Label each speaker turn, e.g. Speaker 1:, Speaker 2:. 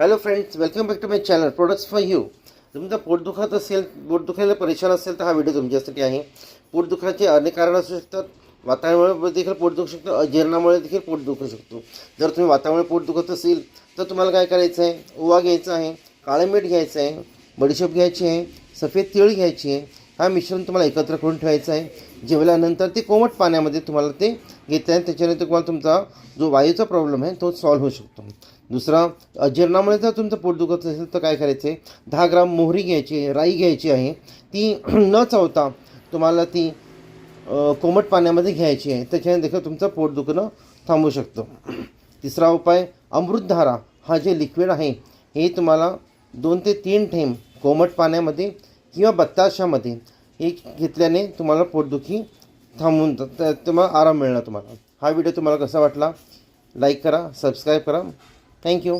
Speaker 1: Hello friends welcome back to my channel products for you तुमचं पोट दुखत असेल पोट दुखायला परेशान असेल तर हा व्हिडिओ तुमच्यासाठी आहे. पोट दुखाचे अनेक कारण असू शकतात. वातावरणामुळे देखील पोट दुखू शकतं. अजीर्णामुळे देखील पोट दुखू शकतो. जर तुम्ही वातावरण पोट दुखत असेल तर तुम्हाला काय करायचं आहे? ओवा घ्यायचा आहे काळं मीठ घ्यायचं आहे बडीशेप घ्यायची आहे सफेद तिळ घ्यायची आहे हा मिश्रण तुम्हाला एकत्र करून ठेवायचं आहे. जेवल्यानंतर ते कोमट पाण्यामध्ये तुम्हाला ते घेता येईल त्याच्याने तुम्हाला तुमचा जो वायूचा प्रॉब्लेम आहे तो सॉल्व्ह होऊ शकतो. दुसरा अजीर्णामुळे जर तुमचं पोट दुखत असेल तर काय करायचं? आहे दहा ग्राम मोहरी घ्यायची आहे राई घ्यायची आहे. ती न चावता तुम्हाला ती कोमट पाण्यामध्ये घ्यायची आहे. त्याच्याने देखील तुमचं पोट दुखणं थांबू शकतं. तिसरा उपाय अमृतधारा हा जे लिक्विड आहे हे तुम्हाला दोन ते तीन थेंब कोमट पाण्यामध्ये किंवा बत्ताशामध्ये हे घेतल्याने तुम्हाला पोटदुखी थांबून तुम्हाला आराम मिळणार तुम्हाला. हा व्हिडिओ तुम्हाला कसा वाटला? लाईक करा सबस्क्राईब करा. थँक्यू.